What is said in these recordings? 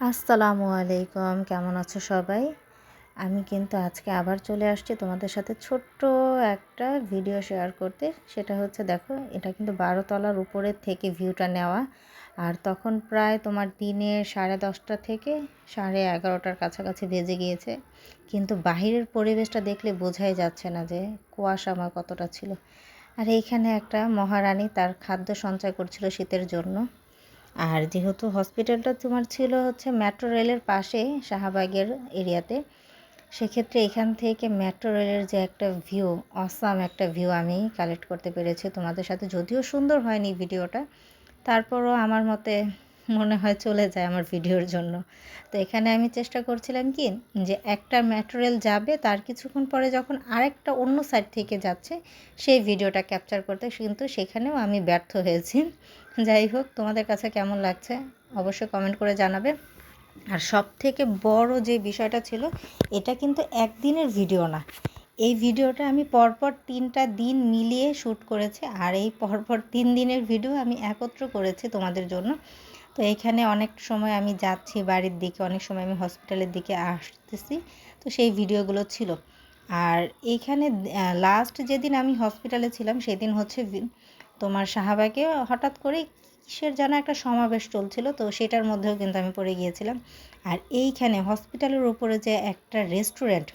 আসসালামু আলাইকুম, কেমন আছো সবাই? আমি কিন্তু আজকে আবার চলে আসছি তোমাদের সাথে ছোট্ট একটা ভিডিও শেয়ার করতে। সেটা হচ্ছে দেখো, এটা কিন্তু বারো তলার উপরের থেকে ভিউটা নেওয়া। আর তখন প্রায় তোমার দিনে সাড়ে দশটা থেকে সাড়ে এগারোটার কাছাকাছি বেজে গিয়েছে। কিন্তু বাহিরের পরিবেশটা দেখলে বোঝাই যাচ্ছে না যে কুয়াশা আমার কতটা ছিল। আর এইখানে একটা মহারানী তার খাদ্য সঞ্চয় করছিল শীতের জন্য। আর যেহেতু হসপিটালটা তোমার ছিল হচ্ছে মেট্রো রেলের পাশে শাহবাগের এরিয়াতে, সেক্ষেত্রে এখান থেকে মেট্রো রেলের যে একটা ভিউ অসাম একটা ভিউ আমি কালেক্ট করতে পেরেছি তোমাদের সাথে। যদিও সুন্দর হয়নি ভিডিওটা তারপরও আমার মতে মনে হয় চলে যায় আমার ভিডিওর জন্য। তো এখানে আমি চেষ্টা করছিলাম কি, যে একটা মেট্রো রেল যাবে, তার কিছুক্ষণ পরে যখন আরেকটা অন্য সাইড থেকে যাচ্ছে, সেই ভিডিওটা ক্যাপচার করতে কিন্তু সেখানেও আমি ব্যর্থ হয়েছি। যাই হোক, তোমাদের কাছে কেমন লাগছে অবশ্যই কমেন্ট করে জানাবে। আর সব থেকে বড় যে বিষয়টা ছিল, এটা কিন্তু একদিনের ভিডিও না। এই ভিডিওটা আমি পরপর তিনটা দিন মিলিয়ে শ্যুট করেছি, আর এই পরপর তিন দিনের ভিডিও আমি একত্র করেছি তোমাদের জন্য। তো এইখানে অনেক সময় আমি যাচ্ছি বাড়ির দিকে, অনেক সময় আমি হসপিটালের দিকে আসতেছি, তো সেই ভিডিওগুলো ছিল। আর এইখানে লাস্ট যেদিন আমি হসপিটালে ছিলাম সেদিন হচ্ছে তোমার শাহবাগে হঠাৎ করে কিসের যেন একটা সমাবেশ চলছিল, তো সেটার মধ্যেও কিন্তু আমি পড়ে গিয়েছিলাম। আর এইখানে হসপিটালের উপরে যে একটা রেস্টুরেন্ট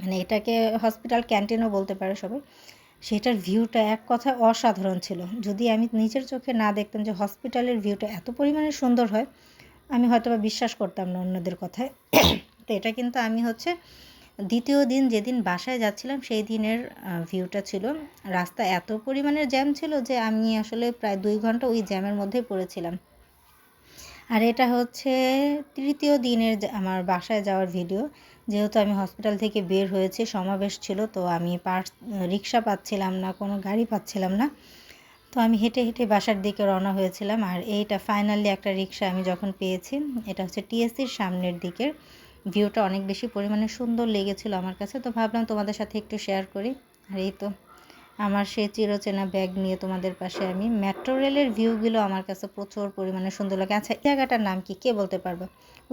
মানে এটাকে হসপিটাল ক্যান্টিনও বলতে পারে সবাই, সেটার ভিউটা এক কথা অসাধারণ ছিল। যদি আমি নিজের চোখে না দেখতাম যে হসপিটালের ভিউটা এত পরিমাণে সুন্দর হয়, আমি হয়তো বা বিশ্বাস করতাম না অন্যদের কথায়। তো এটা কিন্তু আমি হচ্ছে দ্বিতীয় দিন যেদিন বাসায় যাচ্ছিলাম, সেই দিনের ভিউটা ছিল। রাস্তা এত পরিমাণের জ্যাম ছিল যে আমি আসলে প্রায় দুই ঘণ্টা ওই জ্যামের মধ্যেই পড়েছিলাম। আর এটা হচ্ছে তৃতীয় দিনের আমার বাসায় যাওয়ার ভিডিও যেহেতু আমি হসপিটাল থেকে বের হয়েছি, সমাবেশ ছিল, তো আমি পার্স, রিক্সা পাচ্ছিলাম না, কোনো গাড়ি পাচ্ছিলাম না। তো আমি হেঁটে হেঁটে বাসার দিকে রওনা হয়েছিলাম। আর এইটা ফাইনালি একটা রিক্সা আমি যখন পেয়েছি, এটা হচ্ছে টিএসসির সামনের দিকের। ভিউটা অনেক বেশি পরিমাণে সুন্দর লেগেছিল আমার কাছে, তো ভাবলাম তোমাদের সাথে একটু শেয়ার করি। আর এই তো। আমার সেই চিরচেনা ব্যাগ নিয়ে তোমাদের পাশে আমি মেট্রো রেলের ভিউগুলো আমার কাছে প্রচুর পরিমাণে সুন্দর লাগে। আচ্ছা এই জায়গাটার নাম কি? কে বলতে পারবে?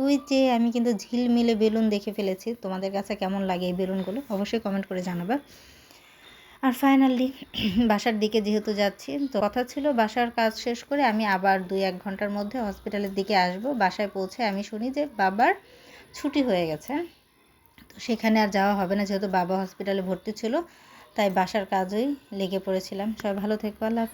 ওই যে আমি কিন্তু ঝিলমিলে বেলুন দেখে ফেলেছি। তোমাদের কাছে কেমন লাগে এই বেলুনগুলো? অবশ্যই কমেন্ট করে জানাবে। আর ফাইনালি বাসার দিকে যেহেতু যাচ্ছি, তো কথা ছিল বাসার কাজ শেষ করে আমি আবার দুই এক ঘণ্টার মধ্যে হসপিটালের দিকে আসব। বাসায় পৌঁছে আমি শুনি যে বাবার ছুটি হয়ে গেছে। তো সেখানে আর যাওয়া হবে না, যেহেতু বাবা হসপিটালে ভর্তি ছিল। তাই বাসার কাজেই লেগে পড়েছিলাম। সবাই ভালো থেকো আল্লাহ